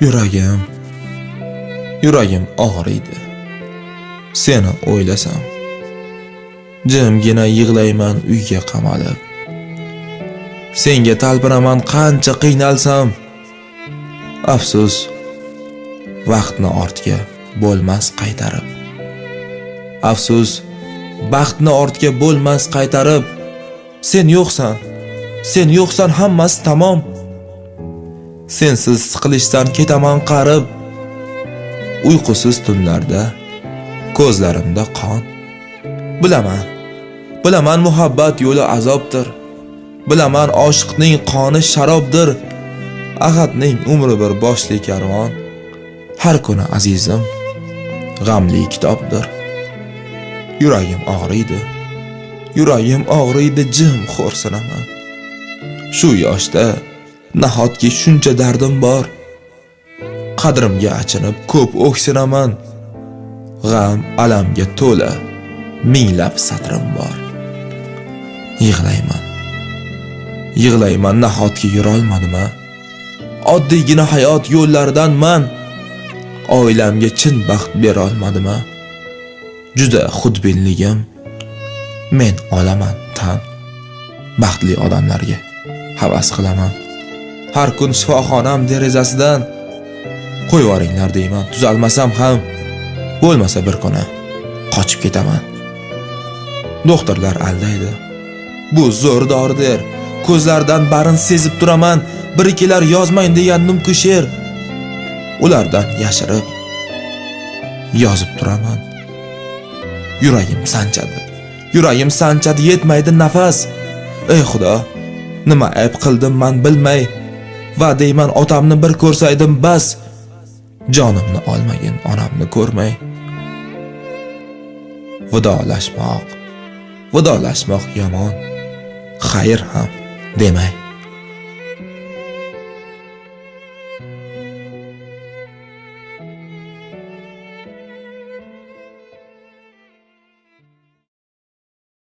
Yuragim, yuragim og'riydi. Seni o'ylasam, jimgina yig'layman uyga qamalib. Senga talpinaman qancha qiynalsam, afsus, vaqtni ortga bo'lmas qaytarib. Afsus, baxtni ortga bo'lmas qaytarib. Sen yo'qsan, sen yo'qsan hammasi tamom. Sensiz siqilishdan ketaman qarib. Uyqusiz tunlarda ko'zlarimda qon. Bilaman, bilaman muhabbat yo'li azobdir. Bilaman oshiqning qoni sharobdir. Ahadning umri bir boshli karvon. Har kuni azizim g'amli kitobdir. Yuragim og'riydi. Yuragim og'riydi, jim xo'rsinaman. Shu yoshda nahotki shuncha dardim bor. Qadrimga achinib ko'p o'ksinaman. G'am, alamga to'la minglab satrim bor. Yig'layman. Yig'layman nahotki yurolmadim-a? Oddiygina hayot yo'llaridan man oilamga chin baxt bera olmadim-a? Juda xudbinligim men olaman tan. Baxtli odamlarga havas qilaman. Har kun shifoxonam derazasidan qo'yib yuboringlar deyman. Tuzalmasam ham bo'lmasa bir kuni qochib ketaman. Doktorlar aldaydi. Bu zo'r doridir. Ko'zlaridan barin sezib turaman. Bir ikkilar yozmang degandim-ku she'r. Ulardan yashirib yozib turaman. Yuragim sanchadi. Yuragim sanchadi yetmaydi nafas. Ey Xudo, nima ayb qildim man bilmay va deyman otamni bir ko'rsaydim bas. Jonimni olmagin onamni ko'rmay. Vidolashmoq, vidolashmoq yomon. Xayr ham demay.